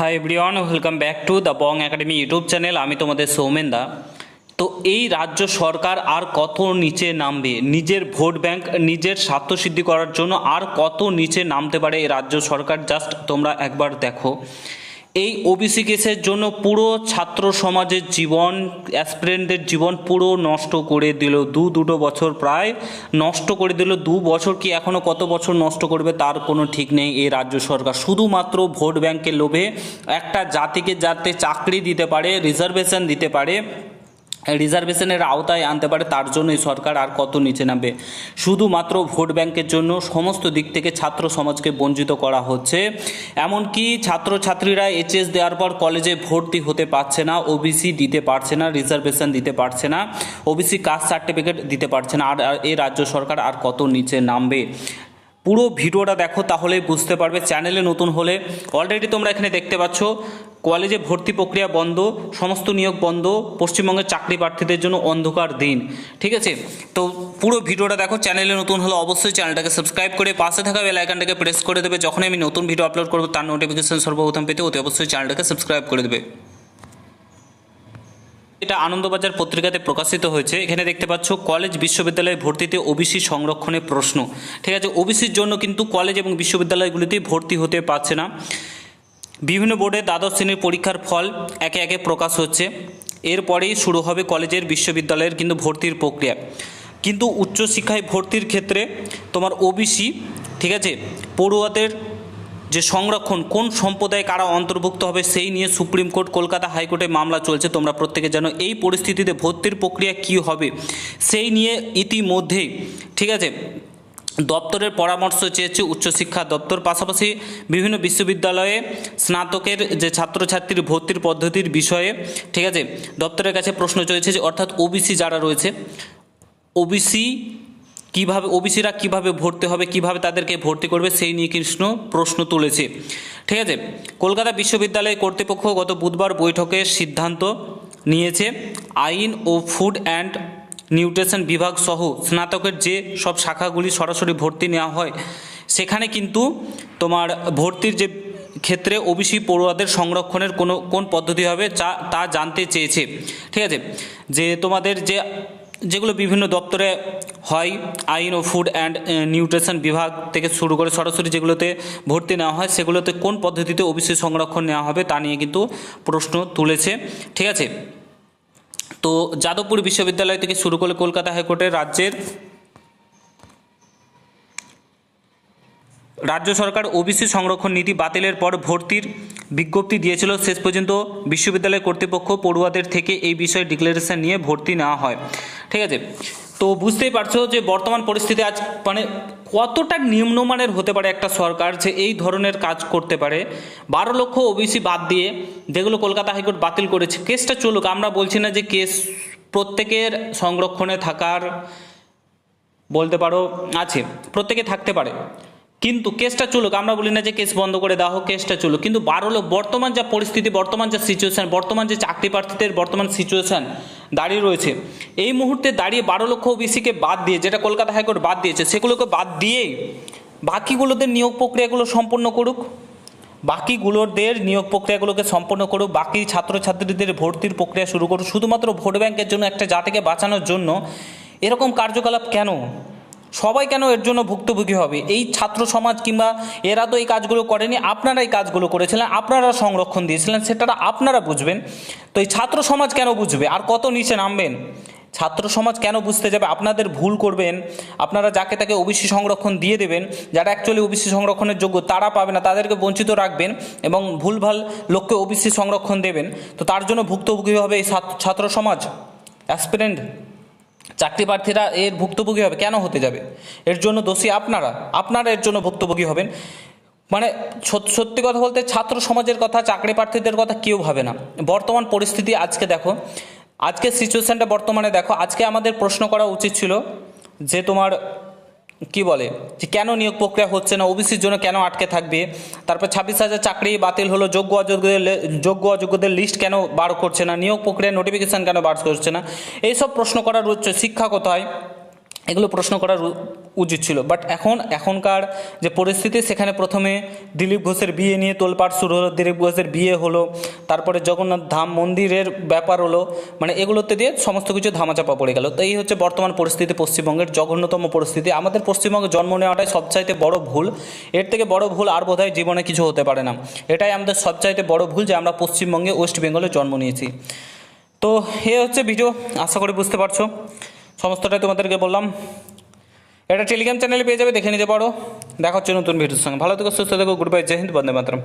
Hi everyone welcome back to the Bong academy YouTube channel আমি তোমাদের সৌমেন দা তো এই রাজ্য সরকার আর কত নিচে নামবে? নিজের ভোট ব্যাংক নিজের স্বার্থসিদ্ধি করার জন্য আর কত নিচে নামতে পারে এই রাজ্য সরকার? জাস্ট তোমরা একবার দেখো। এই ওবিসি কেসের জন্য পুরো ছাত্র সমাজের জীবন অ্যাসপিরেন্টদের জীবন পুরো নষ্ট করে দিল। দু দুটো বছর প্রায় নষ্ট করে দিল। দু বছর কি এখনও কত বছর নষ্ট করবে তার কোনো ঠিক নেই এই রাজ্য সরকার। শুধুমাত্র ভোট ব্যাংকের লোভে একটা জাতিকে যাতে চাকরি দিতে পারে রিজার্ভেশন দিতে পারে রিজার্ভেশনের আওতায় আনতে পারে, তার জন্যই সরকার আর কত নিচে নামবে। শুধুমাত্র ভোট ব্যাংকের জন্য সমস্ত দিক থেকে ছাত্র সমাজকে বঞ্চিত করা হচ্ছে। এমনকি ছাত্রছাত্রীরা এইচএস দেওয়ার পর কলেজে ভর্তি হতে পারছে না, ওবিসি দিতে পারছে না, রিজার্ভেশন দিতে পারছে না, ওবিসি কাস্ট সার্টিফিকেট দিতে পারছে না, আর আর এই রাজ্য সরকার আর কত নিচে নামবে? পুরো ভিডিওটা দেখো, তাহলে বুঝতে পারবে চ্যানেলে নতুন হলে। অলরেডি তোমরা এখানে দেখতে পাচ্ছ, কলেজে ভর্তি প্রক্রিয়া বন্ধ, সমস্ত নিয়োগ বন্ধ, পশ্চিমবঙ্গের চাকরি প্রার্থীদের জন্য অন্ধকার দিন। ঠিক আছে? তো পুরো ভিডিওটা দেখো, চ্যানেলে নতুন হলে অবশ্যই চ্যানেলটাকে সাবস্ক্রাইব করে পাশে থাকা বেল আইকনটাকে প্রেস করে দেবে। যখন আমি নতুন ভিডিও আপলোড করব, তার নোটিফিকেশন সর্বপ্রথম পেতে অতি অবশ্যই চ্যানেলটাকে সাবস্ক্রাইব করে দেবে। এটা আনন্দবাজার পত্রিকাতে প্রকাশিত হয়েছে। এখানে দেখতে পাচ্ছ, কলেজ বিশ্ববিদ্যালয়ে ভর্তিতে ওবিসি সংরক্ষণের প্রশ্ন। ঠিক আছে, ওবিসির জন্য কিন্তু কলেজ এবং বিশ্ববিদ্যালয়গুলিতে ভর্তি হতে পারছে না। বিভিন্ন বোর্ডে দ্বাদশ শ্রেণির পরীক্ষার ফল একে একে প্রকাশ হচ্ছে। এরপরেই শুরু হবে কলেজের বিশ্ববিদ্যালয়ের কিন্তু ভর্তির প্রক্রিয়া। কিন্তু উচ্চশিক্ষায় ভর্তির ক্ষেত্রে তোমার ওবিসি, ঠিক আছে, পড়ুয়াদের যে সংরক্ষণ, কোন সম্প্রদায় কারা অন্তর্ভুক্ত হবে সেই নিয়ে সুপ্রিম কোর্ট কলকাতা হাইকোর্টে মামলা চলছে। তোমরা প্রত্যেকে জানো এই পরিস্থিতিতে ভর্তির প্রক্রিয়া কি হবে? সেই নিয়ে ইতিমধ্যেই, ঠিক আছে, দপ্তরের পরামর্শ চেয়েছে উচ্চশিক্ষা দপ্তর। পাশাপাশি বিভিন্ন বিশ্ববিদ্যালয়ে স্নাতকের যে ছাত্রছাত্রীর ভর্তির পদ্ধতির বিষয়ে, ঠিক আছে, দপ্তরের কাছে প্রশ্ন চলেছে যে অর্থাৎ ওবিসি যারা রয়েছে, ওবিসি কীভাবে ওবিসিরা কীভাবে ভর্তি হবে, কীভাবে তাদেরকে ভর্তি করবে সেই নিয়ে কৃষ্ণ প্রশ্ন তুলেছে। ঠিক আছে? কলকাতা বিশ্ববিদ্যালয় কর্তৃপক্ষ গত বুধবার বৈঠকে সিদ্ধান্ত নিয়েছে, আইন ও ফুড অ্যান্ড নিউট্রিশন বিভাগ সহ স্নাতকের যে সব শাখাগুলি সরাসরি ভর্তি নেওয়া হয়, সেখানে কিন্তু তোমার ভর্তির যে ক্ষেত্রে ওবিসি পড়ুয়াদের সংরক্ষণের কোনো, কোন পদ্ধতি হবে তা জানতে চেয়েছে। ঠিক আছে? যে তোমাদের যে যেগুলো বিভিন্ন দপ্তরে হয়, আইন ও ফুড অ্যান্ড নিউট্রিশন বিভাগ থেকে শুরু করে সরাসরি যেগুলোতে ভর্তি নেওয়া হয়, সেগুলোতে কোন পদ্ধতিতে ওবিসি সংরক্ষণ নেওয়া হবে তা নিয়ে কিন্তু প্রশ্ন তুলেছে। ঠিক আছে? তো যাদবপুর বিশ্ববিদ্যালয় থেকে শুরু করে কলকাতা হাইকোর্টের রাজ্যের রাজ্য সরকার ওবিসি সংরক্ষণ নীতি বাতিলের পর ভর্তির বিজ্ঞপ্তি দিয়েছিল। শেষ পর্যন্ত বিশ্ববিদ্যালয় কর্তৃপক্ষ পড়ুয়াদের থেকে এই বিষয়ে ডিক্লারেশন নিয়ে ভর্তি নেওয়া হয়। ঠিক আছে? তো বুঝতেই পারছ যে বর্তমান পরিস্থিতি আজ মানে কতটা নিম্নমানের হতে পারে একটা সরকার যে এই ধরনের কাজ করতে পারে? বারো লক্ষ ওবিসি বাদ দিয়ে যেগুলো কলকাতা হাইকোর্ট বাতিল করেছে, কেসটা চলুক, আমরা বলছি না যে কেস প্রত্যেকের সংরক্ষণে থাকার বলতে পারো আছে, প্রত্যেকে থাকতে পারে। কিন্তু কেসটা চলুক, আমরা বলি না যে কেস বন্ধ করে দেওয়া হোক, কেসটা চলুক। কিন্তু বারো লোক, বর্তমান যা পরিস্থিতি, বর্তমান যা সিচুয়েশান বর্তমান যে চাকরি প্রার্থীদের বর্তমান সিচুয়েশান দাঁড়িয়ে রয়েছে, এই মুহূর্তে দাঁড়িয়ে বারো লক্ষ ওবিসিকে বাদ দিয়ে, যেটা কলকাতা হাইকোর্ট বাদ দিয়েছে, সেগুলোকে বাদ দিয়েই বাকিগুলোদের নিয়োগ প্রক্রিয়াগুলো সম্পন্ন করুক। বাকিগুলোদের নিয়োগ প্রক্রিয়াগুলোকে সম্পন্ন করুক, বাকি ছাত্রছাত্রীদের ভর্তির প্রক্রিয়া শুরু করুক। শুধুমাত্র ভোট ব্যাংকের জন্য, একটা জাতিকে বাঁচানোর জন্য, এরকম কার্যকলাপ কেন? সবাই কেন এর জন্য ভুক্তভোগী হবে? এই ছাত্র সমাজ কিংবা এরা তো এই কাজগুলো করেনি আপনারা এই কাজগুলো করেছিলেন, আপনারা সংরক্ষণ দিয়েছিলেন সেটা আপনারা বুঝবেন। তো এই ছাত্র সমাজ কেন বুঝবে? আর কত নিচে নামবেন? ছাত্র সমাজ কেন বুঝতে যাবে? আপনাদের ভুল করবেন, আপনারা যাকে তাকে ওবিসি সংরক্ষণ দিয়ে দেবেন, যারা অ্যাকচুয়ালি ওবিসি সংরক্ষণের যোগ্য, তারা পাবে না, তাদেরকে বঞ্চিত রাখবেন এবং ভুলভাল লোককে ওবিসি সংরক্ষণ দেবেন। তো তার জন্য ভুক্তভোগী হবে এই ছাত্র- সমাজ? অ্যাসপিরেন্ট চাকরি প্রার্থীরা এর ভুক্তভোগী হবে, কেন হতে যাবে? এর জন্য দোষী আপনারা আপনারা এর জন্য ভুক্তভোগী হবেন। মানে সত- সত্যি কথা বলতে ছাত্র সমাজের কথা চাকরি প্রার্থীদের কথা কেউ ভাবে না। বর্তমান পরিস্থিতি আজকে দেখো আজকে সিচুয়েশানটা বর্তমানে দেখো, আজকে আমাদের প্রশ্ন করা উচিত ছিল যে তোমার কি বলে? যে কেন নিয়োগ প্রক্রিয়া হচ্ছে না? ওবিসির জন্য কেন আটকে থাকবে? তারপর ছাব্বিশ হাজার চাকরি বাতিল হলো, যোগ্য অযোগ্যদের যোগ্য অযোগ্যদের লিস্ট কেন বার করছে না? নিয়োগ প্রক্রিয়া নোটিফিকেশান কেন বার করছে না? এইসব প্রশ্ন করার উচ্চ শিক্ষা কোথায়? এগুলো প্রশ্ন করার উচিত ছিল। বাট এখন, এখনকার যে পরিস্থিতি, সেখানে প্রথমে দিলীপ ঘোষের বিয়ে নিয়ে তোলপাড় শুরু হলো, দিলীপ ঘোষের বিয়ে হলো, তারপরে জগন্নাথ ধাম মন্দিরের ব্যাপার হলো মানে এগুলোতে দিয়ে সমস্ত কিছু ধামাচাপা পড়ে গেল। তো এই হচ্ছে বর্তমান পরিস্থিতি পশ্চিমবঙ্গের জঘন্যতম পরিস্থিতি। আমাদের পশ্চিমবঙ্গে জন্ম নেওয়াটাই সবচাইতে বড় ভুল। এর থেকে বড় ভুল আর বোধহয় জীবনে কিছু হতে পারে না। এটাই আমাদের সবচাইতে বড় ভুল যে আমরা পশ্চিমবঙ্গে ওয়েস্ট বেঙ্গলে জন্ম নিয়েছি। তো এ হচ্ছে ভিডিও। আশা করি বুঝতে পারছ। সমস্তটাই তোমাদেরকে বললাম। এটা টেলিগ্রাম চ্যানেলে পেয়ে যাবে, দেখে নিতে পারো। দেখা হচ্ছে নতুন ভিডিওর সঙ্গে। ভালো থেকো, সুস্থ থেকো গুড বাই জয় হিন্দ, বন্দে মাতরম।